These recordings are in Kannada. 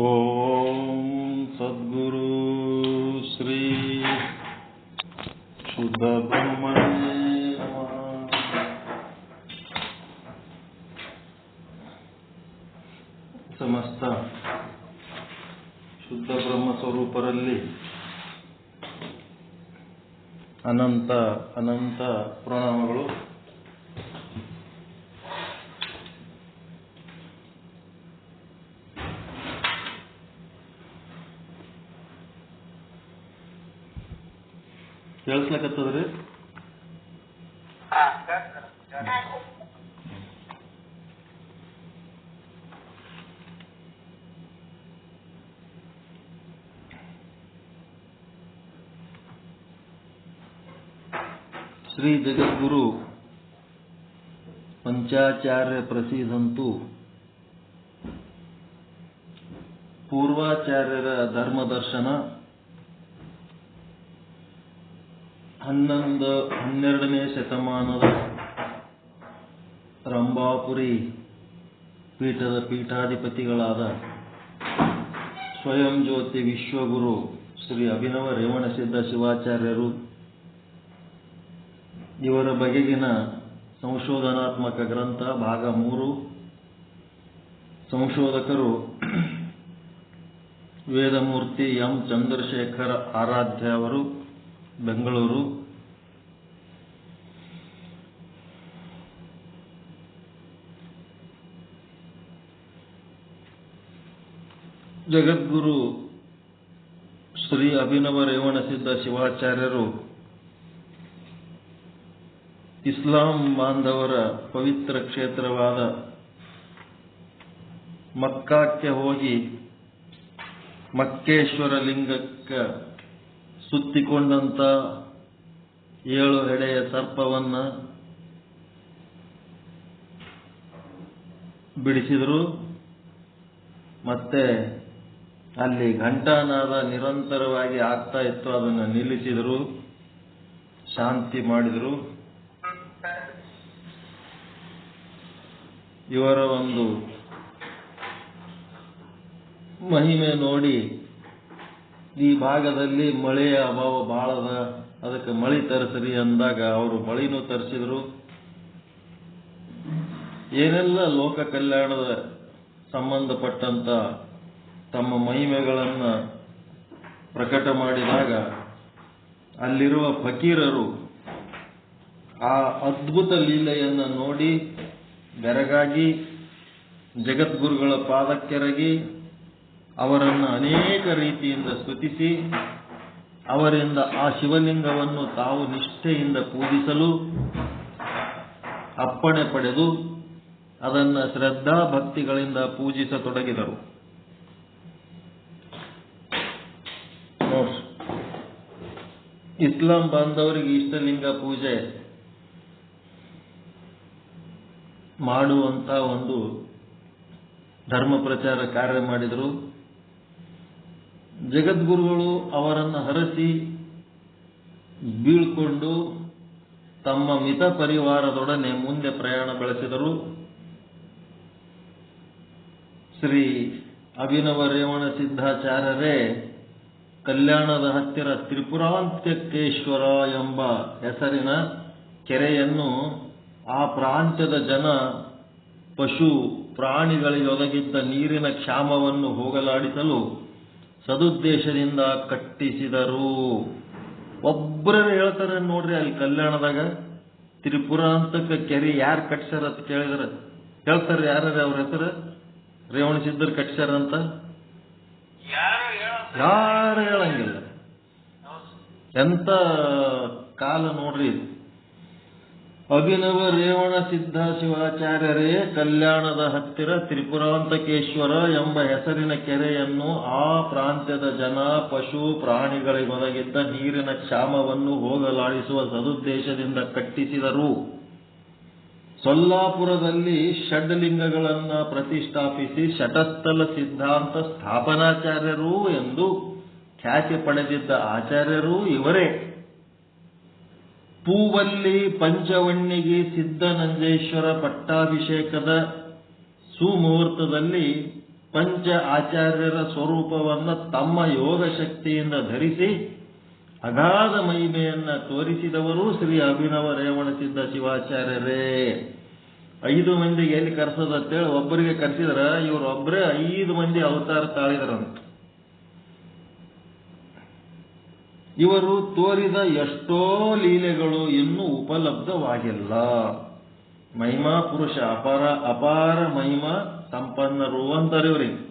ಓಂ ಸದ್ಗುರು ಶ್ರೀ ಶುದ್ಧ ಬ್ರಹ್ಮಣೇ ನಮಃ ಸಮಸ್ತ ಶುದ್ಧ ಬ್ರಹ್ಮ ಸ್ವರೂಪರಲ್ಲಿ ಅನಂತ ಅನಂತ ಪ್ರಣಾಮಗಳು ಕೇಳಿಸ್ಲಕತ್ತದ್ರಿ ಶ್ರೀ ಜಗದ್ಗುರು ಪಂಚಾಚಾರ್ಯ ಪ್ರಸಿದ್ಧಂತು ಪೂರ್ವಾಚಾರ್ಯರ ಧರ್ಮದರ್ಶನ ಹನ್ನೊಂದು, ಹನ್ನೆರಡನೇ ಶತಮಾನದ ರಂಭಾಪುರಿ ಪೀಠದ ಪೀಠಾಧಿಪತಿಗಳಾದ ಸ್ವಯಂ ಜ್ಯೋತಿ ವಿಶ್ವಗುರು ಶ್ರೀ ಅಭಿನವ ರೇವಣಸಿದ್ಧ ಶಿವಾಚಾರ್ಯರು, ಇವರ ಬಗೆಗಿನ ಸಂಶೋಧನಾತ್ಮಕ ಗ್ರಂಥ ಭಾಗ ಮೂರು. ಸಂಶೋಧಕರು ವೇದಮೂರ್ತಿ ಎಂ ಚಂದ್ರಶೇಖರ ಆರಾಧ್ಯ ಅವರು ಬೆಂಗಳೂರು. ಜಗದ್ಗುರು ಶ್ರೀ ಅಭಿನವ ರೇವಣಸಿದ್ಧ ಶಿವಾಚಾರ್ಯರು ಇಸ್ಲಾಂ ಬಾಂಧವರ ಪವಿತ್ರ ಕ್ಷೇತ್ರವಾದ ಮಕ್ಕಾಕ್ಕೆ ಹೋಗಿ ಮಕ್ಕೇಶ್ವರ ಲಿಂಗಕ್ಕೆ ಸುತ್ತಿಕೊಂಡಂತ ಏಳು ಹೆಡೆಯ ಸರ್ಪವನ್ನ ಬಿಡಿಸಿದರು. ಮತ್ತೆ ಅಲ್ಲಿ ಘಂಟಾನಾದ ನಿರಂತರವಾಗಿ ಆಗ್ತಾ ಇತ್ತು, ಅದನ್ನು ನಿಲ್ಲಿಸಿದರು, ಶಾಂತಿ ಮಾಡಿದರು. ಇವರ ಒಂದು ಮಹಿಮೆ ನೋಡಿ ಈ ಭಾಗದಲ್ಲಿ ಮಳೆಯ ಅಭಾವ ಬಹಳದ ಅದಕ್ಕೆ ಮಳೆ ತರಿಸ್ರಿ ಅಂದಾಗ ಅವರು ಮಳೆನೂ ತರಿಸಿದ್ರು. ಏನೆಲ್ಲ ಲೋಕ ಕಲ್ಯಾಣದ ಸಂಬಂಧಪಟ್ಟಂತ ತಮ್ಮ ಮಹಿಮೆಗಳನ್ನ ಪ್ರಕಟ ಮಾಡಿದಾಗ ಅಲ್ಲಿರುವ ಫಕೀರರು ಆ ಅದ್ಭುತ ಲೀಲೆಯನ್ನು ನೋಡಿ ಬೆರಗಾಗಿ ಜಗದ್ಗುರುಗಳ ಪಾದಕ್ಕೆರಗಿ ಅವರನ್ನು ಅನೇಕ ರೀತಿಯಿಂದ ಸ್ತುತಿಸಿ, ಅವರಿಂದ ಆ ಶಿವಲಿಂಗವನ್ನು ತಾವು ನಿಷ್ಠೆಯಿಂದ ಪೂಜಿಸಲು, ಅಪ್ಪಣೆ ಪಡೆದು ಅದನ್ನು ಶ್ರದ್ಧಾ ಭಕ್ತಿಗಳಿಂದ ಪೂಜಿಸತೊಡಗಿದರು. ಇಸ್ಲಾಂ ಬಾಂಧವರಿಗೆ ಇಷ್ಟಲಿಂಗ ಪೂಜೆ ಮಾಡುವಂತ ಒಂದು ಧರ್ಮ ಪ್ರಚಾರ ಕಾರ್ಯ ಮಾಡಿದರು. ಜಗದ್ಗುರುಗಳು ಅವರನ್ನು ಹರಸಿ ಬೀಳ್ಕೊಂಡು ತಮ್ಮ ಮಿತ ಪರಿವಾರದೊಡನೆ ಮುಂದೆ ಪ್ರಯಾಣ ಬೆಳೆಸಿದರು. ಶ್ರೀ ಅಭಿನವ ರೇವಣ ಸಿದ್ಧಾಚಾರ್ಯರೇ, ಕಲ್ಯಾಣದ ಹತ್ತಿರ ತ್ರಿಪುರಾಂತ್ಯಕೇಶ್ವರ ಎಂಬ ಹೆಸರಿನ ಕೆರೆಯನ್ನು ಆ ಪ್ರಾಂತ್ಯದ ಜನ ಪಶು ಪ್ರಾಣಿಗಳಿಗೆ ಒದಗಿದ್ದ ನೀರಿನ ಕ್ಷಾಮವನ್ನು ಹೋಗಲಾಡಿಸಲು ಸದುದ್ದೇಶದಿಂದ ಕಟ್ಟಿಸಿದರು. ಒಬ್ಬರೇ ಹೇಳ್ತಾರೆ ನೋಡ್ರಿ ಅಲ್ಲಿ ಕಲ್ಯಾಣದಾಗ ತ್ರಿಪುರ ಅಂತಕ್ಕೆ ಕೆರೆ ಯಾರು ಕಟ್ಸ್ಯಾರ ಅಂತ ಕೇಳಿದ್ರೆ ಹೇಳ್ತಾರೆ ಯಾರ್ಯಾರ ಅವ್ರ ಹೆಸರು? ರೇವಣ ಸಿದ್ಧರು ಕಟ್ಸ್ಯಾರ ಅಂತ? ಯಾರು ಹೇಳಂಗಿಲ್ಲ. ಎಂತ ಕಾಲ ನೋಡ್ರಿ ಅಭಿನವ ರೇವಣ ಸಿದ್ಧ ಶಿವಾಚಾರ್ಯರೇ ಕಲ್ಯಾಣದ ಹತ್ತಿರ ತ್ರಿಪುರಾಂತಕೇಶ್ವರ ಎಂಬ ಹೆಸರಿನ ಕೆರೆಯನ್ನು ಆ ಪ್ರಾಂತ್ಯದ ಜನ, ಪಶು ಪ್ರಾಣಿಗಳಿಗೊದಗಿದ್ದ ನೀರಿನ ಕ್ಷಾಮವನ್ನು ಹೋಗಲಾಡಿಸುವ ಸದುದ್ದೇಶದಿಂದ ಕಟ್ಟಿಸಿದರು. ಸೊಲ್ಲಾಪುರದಲ್ಲಿ ಷಡ್ಲಿಂಗಗಳನ್ನು ಪ್ರತಿಷ್ಠಾಪಿಸಿ ಶಟಸ್ಥಲ ಸಿದ್ಧಾಂತ ಸ್ಥಾಪನಾಚಾರ್ಯರು ಎಂದು ಖ್ಯಾತಿ ಪಡೆದಿದ್ದ ಆಚಾರ್ಯರು ಇವರೇ. ಪೂವಲ್ಲಿ ಪಂಚವಣ್ಣಿಗೆ ಸಿದ್ದನಂಜೇಶ್ವರ ಪಟ್ಟಾಭಿಷೇಕದ ಸುಮುಹೂರ್ತದಲ್ಲಿ ಪಂಚ ಆಚಾರ್ಯರ ಸ್ವರೂಪವನ್ನು ತಮ್ಮ ಯೋಗ ಶಕ್ತಿಯಿಂದ ಧರಿಸಿ ಅಗಾಧ ಮಹಿಮೆಯನ್ನು ತೋರಿಸಿದವರು ಶ್ರೀ ಅಭಿನವ ರೇವಣಸಿದ್ಧ ಶಿವಾಚಾರ್ಯರೇ. ಐದು ಮಂದಿಗೆ ಎಲ್ಲಿ ಕರ್ಸೋದಂತೇಳಿ ಒಬ್ಬರಿಗೆ ಕರ್ಸಿದ್ರ ಇವರೊಬ್ಬರೇ ಐದು ಮಂದಿ ಅವತಾರ ತಾಳಿದ್ರಂತ. ಇವರು ತೋರಿದ ಎಷ್ಟೋ ಲೀಲೆಗಳು ಇನ್ನೂ ಉಪಲಬ್ಧವಾಗಿಲ್ಲ. ಮಹಿಮಾ ಪುರುಷ, ಅಪಾರ ಅಪಾರ ಮಹಿಮಾ ಸಂಪನ್ನರು ಅಂತಾರೆ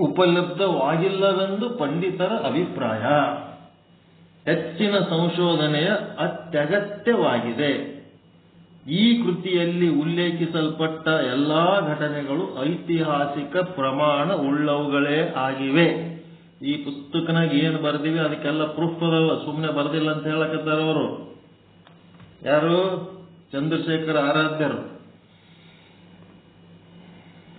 ಉಪಲಬ್ಧವಾಗಿಲ್ಲವೆಂದು ಪಂಡಿತರ ಅಭಿಪ್ರಾಯ. ಹೆಚ್ಚಿನ ಸಂಶೋಧನೆಯ ಅತ್ಯಗತ್ಯವಾಗಿದೆ. ಈ ಕೃತಿಯಲ್ಲಿ ಉಲ್ಲೇಖಿಸಲ್ಪಟ್ಟ ಎಲ್ಲಾ ಘಟನೆಗಳು ಐತಿಹಾಸಿಕ ಪ್ರಮಾಣ ಉಳ್ಳವುಗಳೇ ಆಗಿವೆ. ಈ ಪುಸ್ತಕನಾಗ ಏನು ಬರ್ದಿವಿ, ಅದಕ್ಕೆಲ್ಲ ಪ್ರೂಫ್ ಅದಾವ. ಸುಮ್ಮನೆ ಬರ್ದಿಲ್ಲ ಅಂತ ಹೇಳಕತ್ತಾರ ಅವರು. ಯಾರು? ಚಂದ್ರಶೇಖರ್ ಆರಾಧ್ಯರು.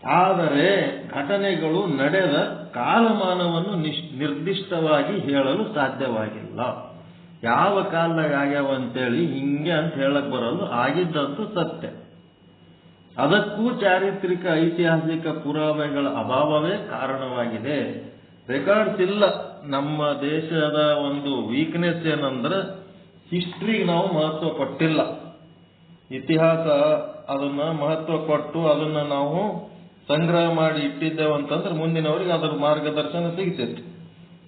ಆದರೆ ಘಟನೆಗಳು ನಡೆದ ಕಾಲಮಾನವನ್ನು ನಿರ್ದಿಷ್ಟವಾಗಿ ಹೇಳಲು ಸಾಧ್ಯವಾಗಿಲ್ಲ. ಯಾವ ಕಾಲದಾಗ ಆಗ್ಯಾವ ಅಂತೇಳಿ ಹಿಂಗೆ ಅಂತ ಹೇಳಕ್ ಬರಲು ಆಗಿದ್ದಂತೂ ಸತ್ಯ. ಅದಕ್ಕೂ ಚಾರಿತ್ರಿಕ ಐತಿಹಾಸಿಕ ಪುರಾವೆಗಳ ಅಭಾವವೇ ಕಾರಣವಾಗಿದೆ. ರೆಕಾರ್ಡ್ಸ್ ಇಲ್ಲ. ನಮ್ಮ ದೇಶದ ಒಂದು ವೀಕ್ನೆಸ್ ಏನಂದ್ರೆ ಹಿಸ್ಟ್ರಿಗೆ ನಾವು ಮಹತ್ವ ಕೊಟ್ಟಿಲ್ಲ. ಇತಿಹಾಸ ಅದನ್ನ ಮಹತ್ವ ಕೊಟ್ಟು ಅದನ್ನ ನಾವು ಸಂಗ್ರಹ ಮಾಡಿ ಇಟ್ಟಿದ್ದೇವೆ ಅಂತಂದ್ರೆ ಮುಂದಿನವರಿಗೆ ಅದರ ಮಾರ್ಗದರ್ಶನ ಸಿಗ್ತೈತಿ.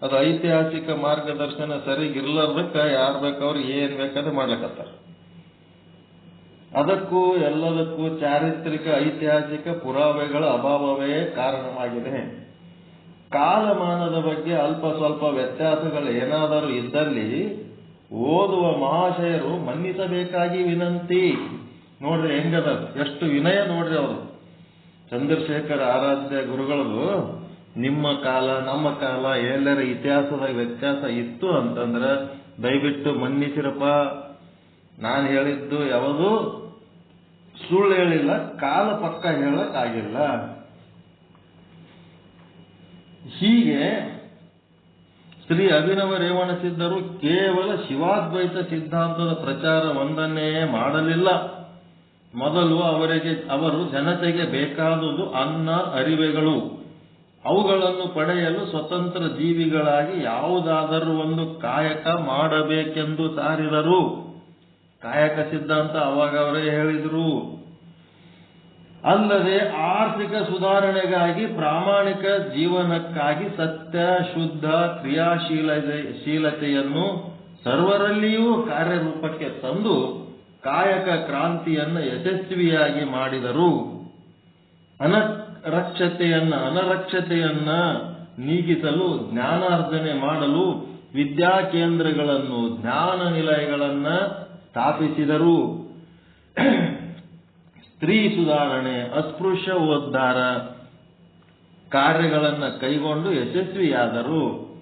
ಅದು ಐತಿಹಾಸಿಕ ಮಾರ್ಗದರ್ಶನ ಸರಿಗಿರ್ಲಾರ್ದಕ್ಕ ಯಾರು ಬೇಕವ್ರು ಏನ್ ಬೇಕಾದ್ರೆ ಮಾಡ್ಲಕತ್ತಾರ. ಅದಕ್ಕೂ ಎಲ್ಲದಕ್ಕೂ ಚಾರಿತ್ರಿಕ ಐತಿಹಾಸಿಕ ಪುರಾವೆಗಳ ಅಭಾವವೇ ಕಾರಣವಾಗಿದೆ. ಕಾಲಮಾನದ ಬಗ್ಗೆ ಅಲ್ಪ ಸ್ವಲ್ಪ ವ್ಯತ್ಯಾಸಗಳು ಏನಾದರೂ ಇದ್ದಲ್ಲಿ ಓದುವ ಮಹಾಶಯರು ಮನ್ನಿಸಬೇಕಾಗಿ ವಿನಂತಿ. ನೋಡ್ರಿ ಹೆಂಗದ? ಎಷ್ಟು ವಿನಯ ನೋಡ್ರಿ ಅವರು. ಚಂದ್ರಶೇಖರ ಆರಾಧ್ಯ ಗುರುಗಳದು, ನಿಮ್ಮ ಕಾಲ, ನಮ್ಮ ಕಾಲ, ಎಲ್ಲರ ಇತಿಹಾಸದ ವ್ಯತ್ಯಾಸ ಇತ್ತು ಅಂತಂದ್ರೆ ದಯವಿಟ್ಟು ಮನ್ನಿಸಿರಪ್ಪ. ನಾನು ಹೇಳಿದ್ದು ಯಾವುದು? ಸುಳ್ಳು ಹೇಳಿಲ್ಲ, ಕಾಲ ಪಕ್ಕ ಹೇಳಕ್ ಆಗಿಲ್ಲ ಹೀಗೆ ಶ್ರೀ ಅಭಿನವ ರೇವಣ ಸಿದ್ಧರು ಕೇವಲ ಶಿವಾದ್ವೈತ ಸಿದ್ಧಾಂತದ ಪ್ರಚಾರ ಒಂದನ್ನೇ ಮಾಡಲಿಲ್ಲ. ಮೊದಲು ಅವರಿಗೆ, ಅವರು ಜನತೆಗೆ ಬೇಕಾದುದು ಅನ್ನ, ಅರಿವೆಗಳು. ಅವುಗಳನ್ನು ಪಡೆಯಲು ಸ್ವತಂತ್ರ ಜೀವಿಗಳಾಗಿ ಯಾವುದಾದರೂ ಒಂದು ಕಾಯಕ ಮಾಡಬೇಕೆಂದು ಸಾರಿದರು. ಕಾಯಕ ಸಿದ್ಧಾಂತ ಅವಾಗ ಅವರೇ ಹೇಳಿದರು. ಅಲ್ಲದೆ ಆರ್ಥಿಕ ಸುಧಾರಣೆಗಾಗಿ, ಪ್ರಾಮಾಣಿಕ ಜೀವನಕ್ಕಾಗಿ ಸತ್ಯ, ಶುದ್ಧ ಕ್ರಿಯಾಶೀಲ ಶೀಲತೆಯನ್ನು ಸರ್ವರಲ್ಲಿಯೂ ಕಾರ್ಯರೂಪಕ್ಕೆ ತಂದು ಕಾಯಕ ಕ್ರಾಂತಿಯನ್ನು ಯಶಸ್ವಿಯಾಗಿ ಮಾಡಿದರು. ಅನರಕ್ಷತೆಯನ್ನ ಅನರಕ್ಷತೆಯನ್ನ ನೀಗಿಸಲು, ಜ್ಞಾನಾರ್ಜನೆ ಮಾಡಲು ವಿದ್ಯಾ ಕೇಂದ್ರಗಳನ್ನು, ಜ್ಞಾನ ನಿಲಯಗಳನ್ನು ಸ್ಥಾಪಿಸಿದರು. ಸ್ತ್ರೀ ಸುಧಾರಣೆ, ಅಸ್ಪೃಶ್ಯ ಉದ್ಧಾರ ಕಾರ್ಯಗಳನ್ನು ಕೈಗೊಂಡು ಯಶಸ್ವಿಯಾದರು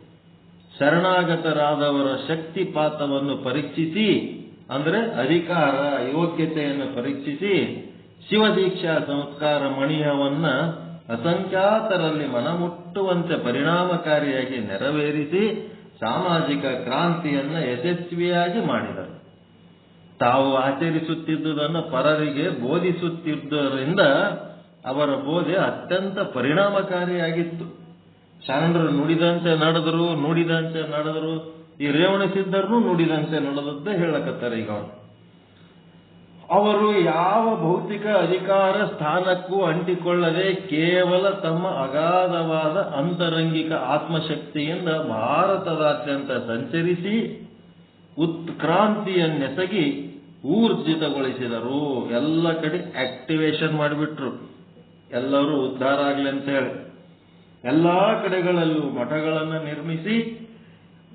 ಶರಣಾಗತರಾದವರ ಶಕ್ತಿಪಾತವನ್ನು ಪರೀಕ್ಷಿಸಿ, ಅಂದರೆ ಅಧಿಕಾರ, ಯೋಗ್ಯತೆಯನ್ನು ಪರೀಕ್ಷಿಸಿ ಶಿವದೀಕ್ಷಾ ಸಂಸ್ಕಾರ ಮಣಿಯವನ್ನ ಅಸಂಖ್ಯಾತರಲ್ಲಿ ಮನಮುಟ್ಟುವಂತೆ ಪರಿಣಾಮಕಾರಿಯಾಗಿ ನೆರವೇರಿಸಿ ಸಾಮಾಜಿಕ ಕ್ರಾಂತಿಯನ್ನ ಯಶಸ್ವಿಯಾಗಿ ಮಾಡಿದರು. ತಾವು ಆಚರಿಸುತ್ತಿದ್ದುದನ್ನು ಪರರಿಗೆ ಬೋಧಿಸುತ್ತಿದ್ದರಿಂದ ಅವರ ಬೋಧೆ ಅತ್ಯಂತ ಪರಿಣಾಮಕಾರಿಯಾಗಿತ್ತು. ಶರಣರು ನುಡಿದಂತೆ ನಡೆದರು ನುಡಿದಂತೆ ನಡೆದರು, ಈ ರೇವಣ ಸಿದ್ಧರನ್ನು ನುಡಿದಂತೆ ನಡೆದದ್ದೇ ಹೇಳಕತ್ತಾರೆ ಈಗ ಅವರು. ಅವರು ಯಾವ ಭೌತಿಕ ಅಧಿಕಾರ ಸ್ಥಾನಕ್ಕೂ ಅಂಟಿಕೊಳ್ಳದೆ ಕೇವಲ ತಮ್ಮ ಅಗಾಧವಾದ ಅಂತರಂಗಿಕ ಆತ್ಮಶಕ್ತಿಯಿಂದ ಭಾರತದಾದ್ಯಂತ ಸಂಚರಿಸಿ ಉತ್ಕ್ರಾಂತಿಯನ್ನೆಸಗಿ ಊರ್ಜಿತಗೊಳಿಸಿದರು ಎಲ್ಲ ಕಡೆ ಆಕ್ಟಿವೇಶನ್ ಮಾಡಿಬಿಟ್ರು. ಎಲ್ಲರೂ ಉದ್ಧಾರ ಆಗ್ಲಿ ಅಂತ ಹೇಳಿ. ಎಲ್ಲಾ ಕಡೆಗಳಲ್ಲೂ ಮಠಗಳನ್ನು ನಿರ್ಮಿಸಿ,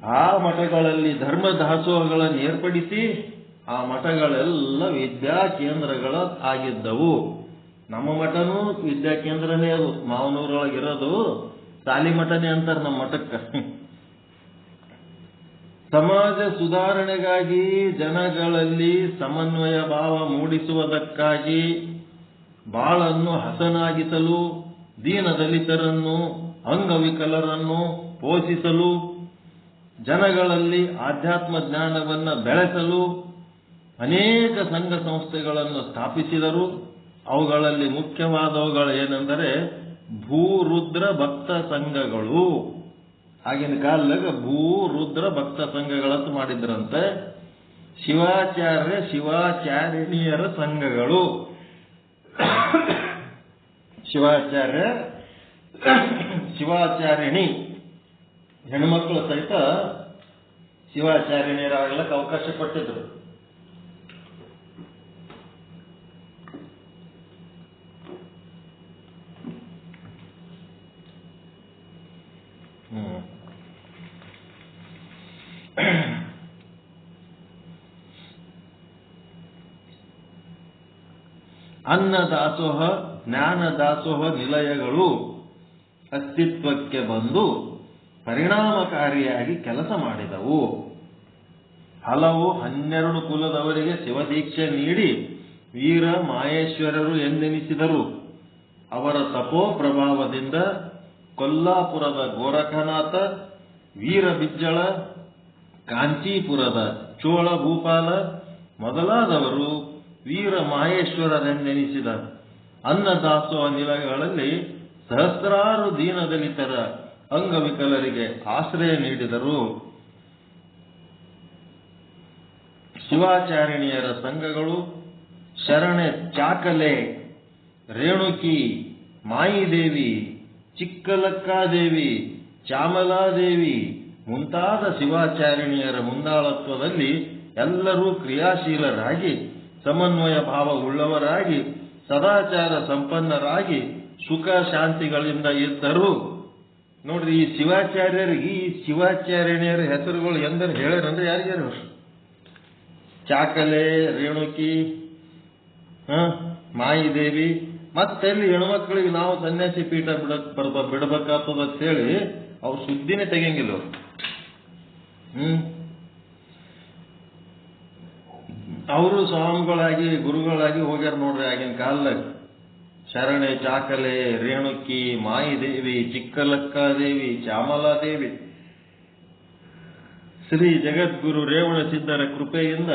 ಆ ಮಠಗಳಲ್ಲಿ ಧರ್ಮ ದಾಸೋಹಗಳನ್ನು ಏರ್ಪಡಿಸಿ, ಆ ಮಠಗಳೆಲ್ಲ ವಿದ್ಯಾ ಕೇಂದ್ರಗಳ ಆಗಿದ್ದವು. ನಮ್ಮ ಮಠನೂ ವಿದ್ಯಾ ಕೇಂದ್ರನೇ ಅದು. ಮಾವನೂರೊಳಗಿರೋದು ಸಾಲಿ ಮಠನೇ ಅಂತಾರೆ ನಮ್ಮ ಮಠಕ್ಕೆ. ಸಮಾಜ ಸುಧಾರಣೆಗಾಗಿ ಜನಗಳಲ್ಲಿ ಸಮನ್ವಯ ಭಾವ ಮೂಡಿಸುವುದಕ್ಕಾಗಿ ಬಾಳನ್ನು ಹಸನಾಗಿಸಲು, ದೀನದಲಿತರನ್ನು, ಅಂಗವಿಕಲರನ್ನು ಪೋಷಿಸಲು, ಜನಗಳಲ್ಲಿ ಆಧ್ಯಾತ್ಮ ಜ್ಞಾನವನ್ನು ಬೆಳೆಸಲು ಅನೇಕ ಸಂಘ ಸಂಸ್ಥೆಗಳನ್ನು ಸ್ಥಾಪಿಸಿದರು. ಅವುಗಳಲ್ಲಿ ಮುಖ್ಯವಾದವುಗಳು ಏನೆಂದರೆ ಭೂರುದ್ರ ಭಕ್ತ ಸಂಘಗಳು. ಆಗಿನ ಕಾಲದಾಗ ಭೂರುದ್ರ ಭಕ್ತ ಸಂಘಗಳಂತ ಮಾಡಿದ್ರಂತೆ ಶಿವಾಚಾರ್ಯ, ಶಿವಾಚಾರಿಣಿಯರ ಸಂಘಗಳು. ಶಿವಾಚಾರ್ಯ, ಶಿವಾಚಾರಿಣಿ ಹೆಣ್ಮಕ್ಳು ಸಹಿತ ಶಿವಾಚಾರ್ಯಣಿಯರಾಗಲಿಕ್ಕೆ ಅವಕಾಶ ಕೊಟ್ಟಿದ್ರು ಹ್ಮ್ ಅನ್ನ ಜ್ಞಾನದಾಸೋಹ ಜ್ಞಾನ ದಾಸೋಹ ನಿಲಯಗಳು ಅಸ್ತಿತ್ವಕ್ಕೆ ಬಂದು ಪರಿಣಾಮಕಾರಿಯಾಗಿ ಕೆಲಸ ಮಾಡಿದವು. ಹಲವು ಹನ್ನೆರಡು ಕುಲದವರಿಗೆ ಶಿವದೀಕ್ಷೆ ನೀಡಿ ವೀರ ಮಾಹೇಶ್ವರರು ಎಂದೆನಿಸಿದರು. ಅವರ ತಪೋ ಪ್ರಭಾವದಿಂದ ಕೊಲ್ಲಾಪುರದ ಗೋರಖನಾಥ, ವೀರಬಿಜ್ಜಳ, ಕಾಂಚೀಪುರದ ಚೋಳ ಭೂಪಾಲ ಮೊದಲಾದವರು ವೀರ ಮಾಹೇಶ್ವರರೆಂದೆನಿಸಿದ ಅನ್ನದಾಸೋಹ ನಿಲಯಗಳಲ್ಲಿ ಸಹಸ್ರಾರು ದೀನದಲಿತರ ಅಂಗವಿಕಲರಿಗೆ ಆಶ್ರಯ ನೀಡಿದರು. ಶಿವಾಚಾರಿಣಿಯರ ಸಂಘಗಳು ಶರಣೆ ಚಾಕಲೆ, ರೇಣುಕಿ, ಮಾಯಿದೇವಿ, ಚಿಕ್ಕಲಕ್ಕಾದೇವಿ, ಚಾಮಲಾದೇವಿ ಮುಂತಾದ ಶಿವಾಚಾರಿಣಿಯರ ಮುಂದಾಳತ್ವದಲ್ಲಿ ಎಲ್ಲರೂ ಕ್ರಿಯಾಶೀಲರಾಗಿ ಸಮನ್ವಯ ಭಾವ ಉಳ್ಳವರಾಗಿ ಸದಾಚಾರ ಸಂಪನ್ನರಾಗಿ, ಸುಖ ಶಾಂತಿಗಳಿಂದ ಇದ್ದರು, ನೋಡ್ರಿ ಈ ಶಿವಾಚಾರ್ಯರಿಗೆ, ಈ ಶಿವಾಚಾರ್ಯಣಿಯರ ಹೆಸರುಗಳು ಎಂದರೆ ಹೇಳ್ಯಾರಂದ್ರೆ ಯಾರಿಗಾರು ಚಾಕಲೆ, ರೇಣುಕಿ, ಹ, ಮಾಯಿದೇವಿ, ಮತ್ತೆಲ್ಲಿ ಹೆಣ್ಮಕ್ಳಿಗೆ ನಾವು ಸನ್ಯಾಸಿ ಪೀಠ ಬಿಡಕ್ ಬರ್ಬ ಅಂತ ಹೇಳಿ ಅವ್ರು ಸುದ್ದಿನೇ ತೆಗಿಯಂಗಿಲ್ಲ ಹ್ಮ್? ಅವರು ಸ್ವಾಮಿಗಳಾಗಿ, ಗುರುಗಳಾಗಿ ಹೋಗ್ಯಾರ ನೋಡ್ರಿ ಆಗಿನ ಕಾಲದಾಗ. ಶರಣೆ ಚಾಕಲೆ, ರೇಣುಕಿ, ಮಾಯಿದೇವಿ, ಚಿಕ್ಕಲಕ್ಕಾದೇವಿ, ಚಾಮಲಾದೇವಿ. ಶ್ರೀ ಜಗದ್ಗುರು ರೇವಣ ಸಿದ್ಧರ ಕೃಪೆಯಿಂದ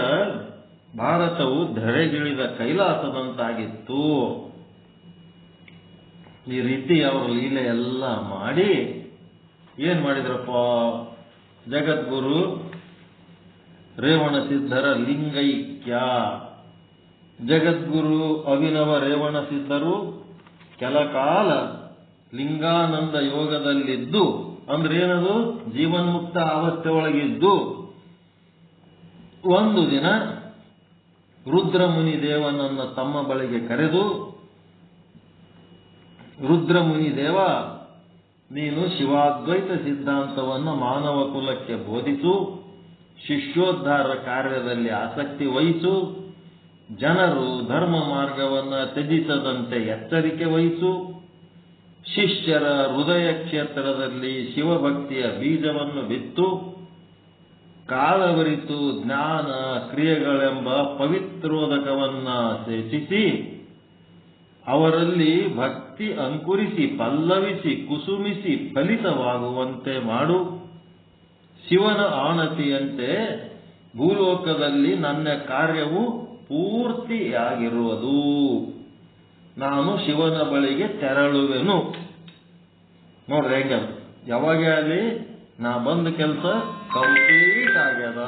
ಭಾರತವು ಧರೆಗಿಳಿದ ಕೈಲಾಸದಂತಾಗಿತ್ತು. ಈ ರೀತಿ ಅವರು ಲೀಲೆ ಎಲ್ಲ ಮಾಡಿ ಏನ್ ಮಾಡಿದ್ರಪ್ಪ? ಜಗದ್ಗುರು ರೇವಣ ಸಿದ್ಧರ ಲಿಂಗೈಕ್ಯ ಜಗದ್ಗುರು ಅಭಿನವ ರೇವಣ ಸಿದ್ಧರು ಕೆಲ ಕಾಲ ಲಿಂಗಾನಂದ ಯೋಗದಲ್ಲಿದ್ದು, ಅಂದ್ರೆ ಏನದು? ಜೀವನ್ಮುಕ್ತ ಅವಸ್ಥೆ ಒಳಗಿದ್ದು ಒಂದು ದಿನ ರುದ್ರಮುನಿ ದೇವನನ್ನ ತಮ್ಮ ಬಳಿಗೆ ಕರೆದು, ರುದ್ರಮುನಿ ದೇವ, ನೀನು ಶಿವಾದ್ವೈತ ಸಿದ್ಧಾಂತವನ್ನು ಮಾನವ ಕುಲಕ್ಕೆ ಬೋಧಿಸು. ಶಿಷ್ಯೋದ್ಧಾರ ಕಾರ್ಯದಲ್ಲಿ ಆಸಕ್ತಿ ವಹಿಸು. ಜನರು ಧರ್ಮ ಮಾರ್ಗವನ್ನು ತ್ಯಜಿಸದಂತೆ ಎಚ್ಚರಿಕೆ ವಹಿಸು. ಶಿಷ್ಯರ ಹೃದಯ ಕ್ಷೇತ್ರದಲ್ಲಿ ಶಿವಭಕ್ತಿಯ ಬೀಜವನ್ನು ಬಿತ್ತು. ಕಾಲವರಿತು ಜ್ಞಾನ ಕ್ರಿಯೆಗಳೆಂಬ ಪವಿತ್ರೋದಕವನ್ನ ಸೇಚಿಸಿ, ಅವರಲ್ಲಿ ಭಕ್ತಿ ಅಂಕುರಿಸಿ, ಪಲ್ಲವಿಸಿ, ಕುಸುಮಿಸಿ, ಫಲಿತವಾಗುವಂತೆ ಮಾಡು. ಶಿವನ ಆಣತಿಯಂತೆ ಭೂಲೋಕದಲ್ಲಿ ನನ್ನ ಕಾರ್ಯವು ಪೂರ್ತಿಯಾಗಿರುವುದು. ನಾನು ಶಿವನ ಬಳಿಗೆ ತೆರಳುವೆನು. ನೋಡ್ರಿ ಹೆಂಗ ಯಾವಾಗ ಅಲ್ಲಿ ನಾ ಬಂದ ಕೆಲಸ ಕಂಪ್ಲೀಟ್ ಆಗ್ಯದ.